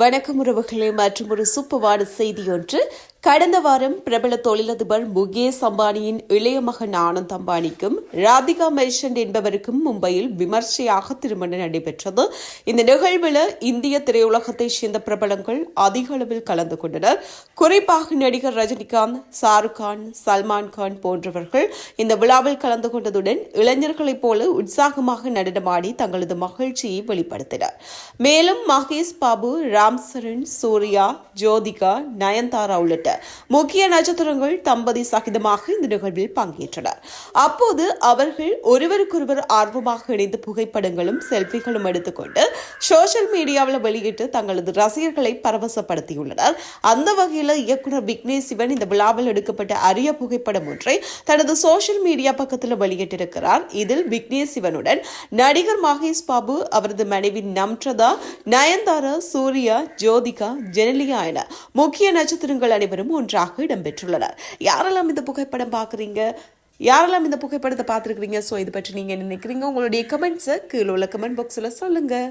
வணக்கம் உறவுகளே மற்றும் ஒரு சூப்பவான செய்தி ஒன்று. கடந்த வாரம் பிரபல தொழிலதிபர் முகேஷ் அம்பானியின் இளைய மகன் ஆனந்த் அம்பானிக்கும் ராதிகா மெர்ஷன்ட் என்பவருக்கும் மும்பையில் விமர்சையாக திருமணம் நடைபெற்றது. இந்த நிகழ்வில் இந்திய திரையுலகத்தைச் சேர்ந்த பிரபலங்கள் அதிக அளவில் கலந்து கொண்டனர். குறிப்பாக நடிகர் ரஜினிகாந்த் ஷாருக் கான் சல்மான் கான் போன்றவர்கள் இந்த விழாவில் கலந்து கொண்டதுடன் இளைஞர்களைப் போல உற்சாகமாக நடனமாடி தங்களது மகிழ்ச்சியை வெளிப்படுத்தினர். மேலும் மகேஷ் பாபு ராம் சரண் சூர்யா ஜோதிகா நயன்தாரா உள்ளிட்ட முக்கிய நட்சத்திரங்கள் தம்பதி சகிதமாக இந்த நிகழ்வில் பங்கேற்றனர். அப்போது அவர்கள் ஒருவருக்கொருவர் ஆர்வமாக இணைந்து புகைப்படங்களும் செல்ஃபிகளும் எடுத்துக்கொண்டு சோசியல் மீடியாவில் வெளியிட்டு தங்களது ரசிகர்களை பரவசப்படுத்தியுள்ளனர். அந்த வகையில் இயக்குனர் விக்னேஷ் சிவன் இந்த விழாவில் எடுக்கப்பட்ட அரிய புகைப்படம் ஒன்றை தனது சோஷியல் மீடியா பக்கத்தில் வெளியிட்டிருக்கிறார். இதில் விக்னேஷ் சிவனுடன் நடிகர் மகேஷ் பாபு அவரது மனைவி நம்ரதா நயன்தாரா சூர்யா ஜோதிகா ஜெனலியா என முக்கிய நட்சத்திரங்கள் அனைவரும் ஒன்றாக இடம்பெற்றுள்ளனர். யாரெல்லாம் இந்த புகைப்படம் பார்க்குறீங்க? யாரெல்லாம் இந்த புகைப்படத்தை பார்த்துருக்கீங்க ஸோ இது பற்றி நீங்கள் என்ன நினைக்கிறீங்க? உங்களுடைய கமெண்ட்ஸை கீழே உள்ள கமெண்ட் பாக்ஸில் சொல்லுங்கள்